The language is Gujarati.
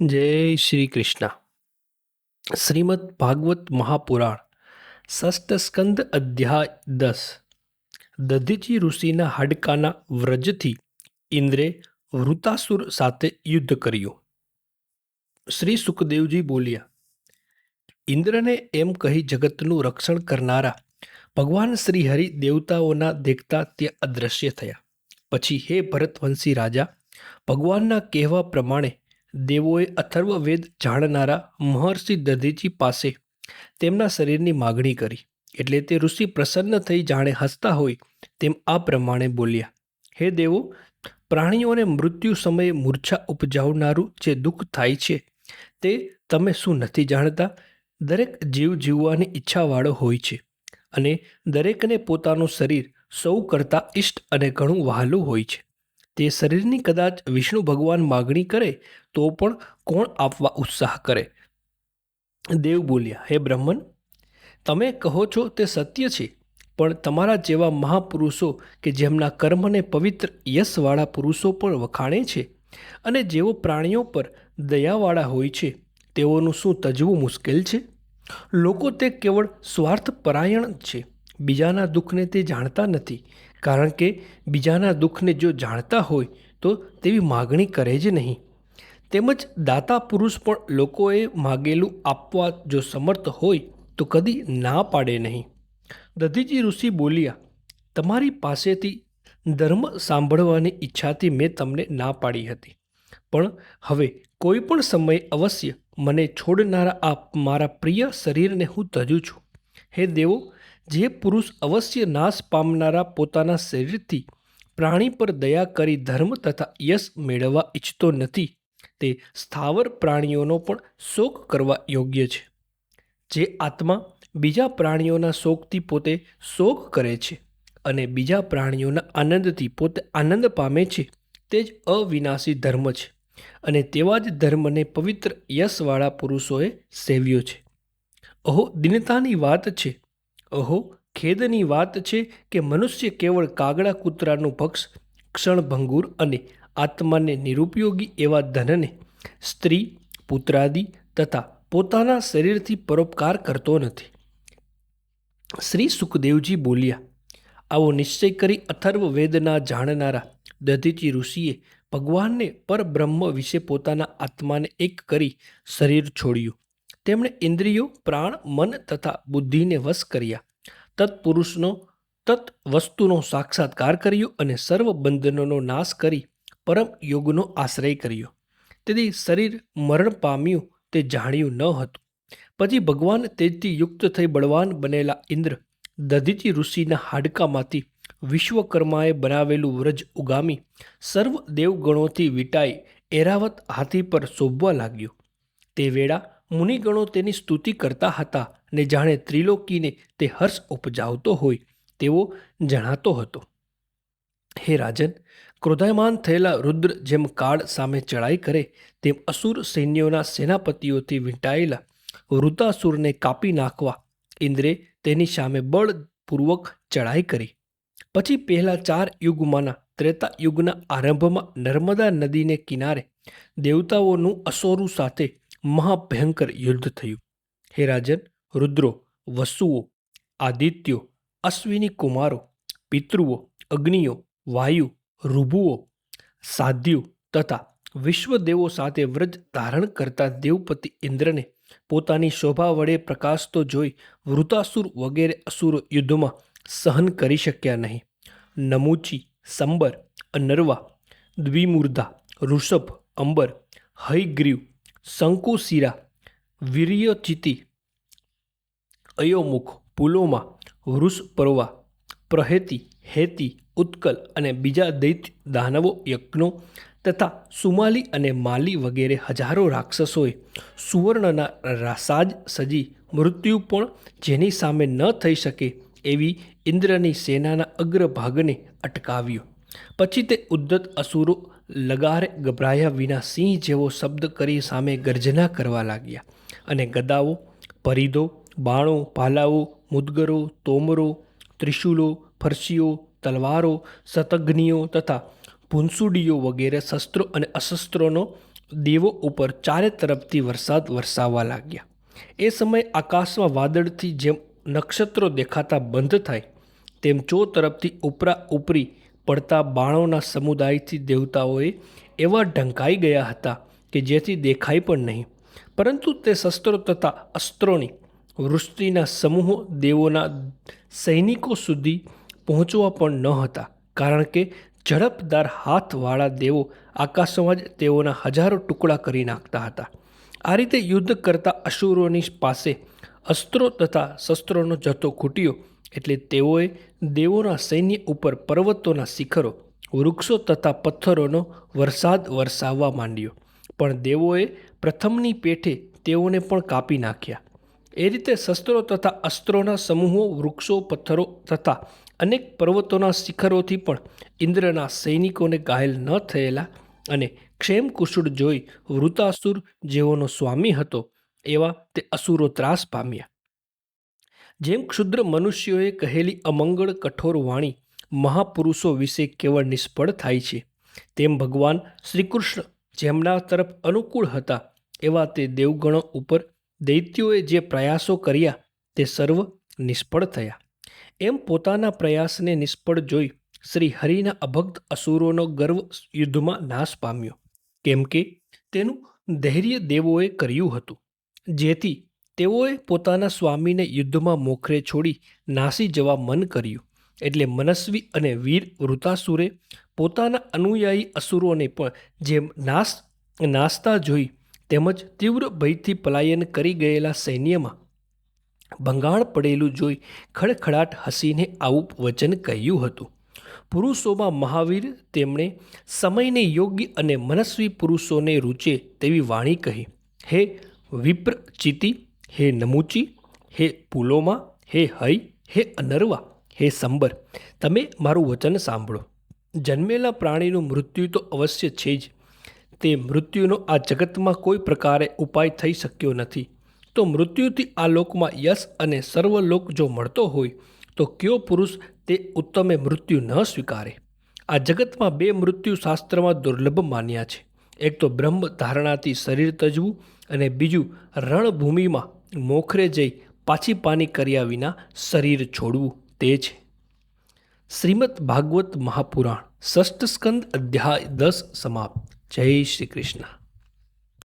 જય શ્રી કૃષ્ણ. શ્રીમદ ભાગવત મહાપુરાણ, ષષ્ઠ સ્કંદ અધ્યાય દસ. દધીચી ઋષિના હાડકાના વ્રજથી ઇન્દ્રે વૃતાસુર સાથે યુદ્ધ કર્યું. શ્રી સુખદેવજી બોલ્યા, ઇન્દ્રને એમ કહી જગતનું રક્ષણ કરનારા ભગવાન શ્રી હરિ દેવતાઓના દેખતા ત્યાં અદૃશ્ય થયા. પછી હે ભરતવંશી રાજા, ભગવાનના કહેવા પ્રમાણે દેવોએ અથર્વવેદ જાણનારા મહર્ષિ દધીચી પાસે તેમના શરીરની માગણી કરી. એટલે તે ઋષિ પ્રસન્ન થઈ જાણે હસતા હોય તેમ આ પ્રમાણે બોલ્યા. હે દેવો, પ્રાણીઓને મૃત્યુ સમયે મૂર્છા ઉપજાવનારું જે દુઃખ થાય છે તે તમે શું નથી જાણતા? દરેક જીવ જીવવાની ઈચ્છાવાળો હોય છે અને દરેકને પોતાનું શરીર સૌ કરતાં ઇષ્ટ અને ઘણું વહાલું હોય છે. તે શરીરની કદાચ વિષ્ણુ ભગવાન માગણી કરે, તો પણ કોણ આપવા ઉત્સાહ કરે? દેવ બોલ્યા, હે બ્રહ્મન, તમે કહો છો તે સત્ય છે, પણ તમારા જેવા મહાપુરુષો કે જેમના કર્મને પવિત્ર યશવાળા પુરુષો પણ વખાણે છે અને જેઓ પ્રાણીઓ પર દયાવાળા હોય છે, તેઓનું શું તજવું મુશ્કેલ છે? લોકો તે કેવળ સ્વાર્થ પરાયણ છે, બીજાના દુઃખને તે જાણતા નથી કારણ કે બીજાના દુઃખને જો જાણતા હોય તો તેવી માગણી કરે જ નહીં. તેમજ દાતા પુરુષ પણ લોકોએ માગેલું આપવા જો સમર્થ હોય તો કદી ના પાડે નહીં. દધીજી ઋષિ બોલ્યા, તમારી પાસેથી ધર્મ સાંભળવાની ઈચ્છાથી મેં તમને ના પાડી હતી. પણ હવે કોઈ પણ સમયે અવશ્ય મને છોડનારા આ મારા પ્રિય શરીરને હું તજું છું. હે દેવો જે પુરુષ અવશ્ય નાશ પામનારા પોતાના શરીરથી પ્રાણી પર દયા કરી ધર્મ તથા યશ મેળવવા ઈચ્છતો નથી, તે સ્થાવર પ્રાણીઓનો પણ શોક કરવા યોગ્ય છે. જે આત્મા બીજા પ્રાણીઓના શોકથી પોતે શોક કરે છે અને બીજા પ્રાણીઓના આનંદથી પોતે આનંદ પામે છે, તે જ અવિનાશી ધર્મ છે અને તેવા જ ધર્મને પવિત્ર યશવાળા પુરુષોએ સેવ્યો છે. અહો દિનતાની વાત છે. અહો, ખેદની વાત છે કે મનુષ્ય કેવળ કાગડા કૂતરાનું ભક્ષ ક્ષણભંગુર અને આત્માને નિરુપયોગી એવા ધનને સ્ત્રી, પુત્રાદિ તથા પોતાના શરીરથી પરોપકાર કરતો નથી. શ્રી સુખદેવજી બોલ્યા, આવો નિશ્ચય કરી અથર્વ વેદના જાણનારા દધીચી ઋષિએ ભગવાનને પરબ્રહ્મ વિશે પોતાના આત્માને એક કરી શરીર છોડ્યું. તેમણે ઇન્દ્રિયો, પ્રાણ, મન તથા બુદ્ધિને વશ કર્યા. તત્પુરુષનો, તત્વસ્તુનો સાક્ષાત્કાર કર્યો અને સર્વ બંધનોનો નાશ કરી પરમ યોગનો આશ્રય કર્યો. તેથી શરીર મરણ પામ્યું તે જાણ્યું ન હતું. પછી ભગવાન તેજથી યુક્ત થઈ બળવાન બનેલા ઇન્દ્ર દધિતી ઋષિના હાડકામાંથી વિશ્વકર્માએ બનાવેલું વ્રજ ઉગામી સર્વ દેવગણોથી વિટાઈ એરાવત હાથી પર શોભવા લાગ્યો. તે વેળા મુનિગણો તેની સ્તુતિ કરતા હતા ને જાણે ત્રિલોકીને તે હર્ષ ઉપજાવતો હોય તેવો જણાતો હતો. હે રાજન, ક્રોધાયમાન થયેલા રુદ્ર જેમ કાળ સામે ચડાઈ કરે તેમ અસુર સૈન્યોના સેનાપતિઓથી વીંટાયેલા વૃતાસુરને કાપી નાખવા ઇન્દ્રે તેની સામે બળપૂર્વક ચડાઈ કરી. પછી પહેલા ચાર યુગમાંના ત્રેતા યુગના આરંભમાં નર્મદા નદીને કિનારે દેવતાઓનું અસોરુ સાથે મહાભયંકર યુદ્ધ થયું. હે રાજન, રુદ્રો, વસુઓ, આદિત્યો, અશ્વિની કુમારો, પિતૃઓ, અગ્નિઓ, વાયુ ઋભુઓ સાધ્યુ તથા વિશ્વદેવો સાથે વ્રજ ધારણ કરતા દેવપતિ ઇન્દ્રને પોતાની શોભા વડે પ્રકાશતો જોઈ વૃતાસુર વગેરે અસુરો યુદ્ધમાં સહન કરી શક્યા નહીં. નમૂચી, સંબર, અનર્વા, દ્વિમૂર્ધા, ઋષભ, અંબર, હયગ્રીવ શંકુશિરા વીર્યચિતિ અયોમુખ, પુલોમા વૃષપર્વા પ્રહેતી, હેતી, ઉત્કલ અને બીજા દૈત્ય દાનવો, યજ્ઞો તથા સુમાલી અને માલી વગેરે હજારો રાક્ષસોએ સુવર્ણના રાસાજ સજી મૃત્યુ પણ જેની સામે ન થઈ શકે એવી ઇન્દ્રની સેનાના અગ્રભાગને અટકાવ્યો. પછી તે ઉદ્ધત અસુરો લગારે ગભરાયા વિના સિંહ જેવો શબ્દ કરી સામે ગર્જના કરવા લાગ્યા. અને ગદાઓ પરિધો બાણો ભાલાઓ મુદગરો, તોમરો, ત્રિશુલો, ફરસીઓ, તલવારો શતઘ્નિઓ તથા ભૂંસુડીઓ વગેરે શસ્ત્રો અને અશસ્ત્રોનો દેવો ઉપર ચારે તરફથી વરસાદ વરસાવવા લાગ્યા. એ સમયે આકાશમાં વાદળથી જેમ નક્ષત્રો દેખાતા બંધ થાય, તેમ ચો તરફથી ઉપરા ઉપરી પડતા બાણોના સમુદાયથી દેવતાઓએ એવા ઢંકાઈ ગયા હતા કે જેથી દેખાય પણ નહીં. પરંતુ તે શસ્ત્રો તથા અસ્ત્રોની વૃષ્ટિના સમૂહો દેવોના સૈનિકો સુધી પહોંચવા પણ ન હતા, કારણ કે ઝડપદાર હાથવાળા દેવો આકાશમાં જ તેઓના હજારો ટુકડા કરી નાખતા હતા. આ રીતે યુદ્ધ કરતા અસુરોની પાસે અસ્ત્રો તથા શસ્ત્રોનો જથ્થો ખૂટ્યો એટલે તેઓએ દેવોના સૈન્ય ઉપર પર્વતોના શિખરો, વૃક્ષો તથા પથ્થરોનો વરસાદ વરસાવવા માંડ્યો. પણ દેવોએ પ્રથમની પેઠે તેઓને પણ કાપી નાખ્યા. એ રીતે શસ્ત્રો તથા અસ્ત્રોના સમૂહો, વૃક્ષો, પથ્થરો તથા અનેક પર્વતોના શિખરોથી પણ ઇન્દ્રના સૈનિકોને ઘાયલ ન થયેલા અને ક્ષેમ કુશળ જોઈ વૃતાસુર જેઓનો સ્વામી હતો, એવા તે અસુરો ત્રાસ પામ્યા. જેમ ક્ષુદ્ર મનુષ્યોએ કહેલી અમંગળ કઠોર વાણી મહાપુરુષો વિશે કેવળ નિષ્ફળ થાય છે, તેમ ભગવાન શ્રીકૃષ્ણ જેમના તરફ અનુકૂળ હતા એવા તે દેવગણો ઉપર દૈત્યોએ જે પ્રયાસો કર્યા તે સર્વ નિષ્ફળ થયા. એમ પોતાના પ્રયાસને નિષ્ફળ જોઈ શ્રી હરિના અભક્ત અસુરોનો ગર્વ યુદ્ધમાં નાશ પામ્યો. કેમ કે તેનું ધૈર્ય દેવોએ કર્યું હતું, જેથી તેઓએ પોતાના સ્વામીને યુદ્ધમાં મોખરે છોડી નાસી જવા મન કર્યું. એટલે મનસ્વી અને વીર વૃતાસુરે પોતાના અનુયાયી અસુરોને પણ જેમ નાશ નાસતા જોઈ તેમજ તીવ્ર ભયથી પલાયન કરી ગયેલા સૈન્યમાં ભંગાણ પડેલું જોઈ ખડખડાટ હસીને આવું વચન કહ્યું હતું. પુરુષોમાં મહાવીર તેમણે સમયને યોગ્ય અને મનસ્વી પુરુષોને રૂચે તેવી વાણી કહી, હે વિપ્ર ચિતિ હે નમુચી, હે પુલોમા, હે હૈ, હે અનરવા, હે સંબર, તમે મારું વચન સાંભળો. જન્મેલા પ્રાણીનું મૃત્યુ તો અવશ્ય છે જ. તે મૃત્યુનો આ જગતમાં કોઈ પ્રકારે ઉપાય થઈ શક્યો નથી. તો મૃત્યુથી આ લોકમાં યશ અને સર્વલોક જો મળતો હોય, તો કયો પુરુષ તે ઉત્તમે મૃત્યુ ન સ્વીકારે? આ જગતમાં બે મૃત્યુ શાસ્ત્રમાં દુર્લભ માન્યા છે. એક તો બ્રહ્મ ધારણાથી શરીર તજવું અને બીજું રણભૂમિમાં મોખરે જઈ પાછી પાની કર્યા વિના શરીર છોડવું તે છે. શ્રીમદ ભાગવત મહાપુરાણ ષષ્ઠ સ્કંદ અધ્યાય દસ સમાપ્ત. જય શ્રી કૃષ્ણ.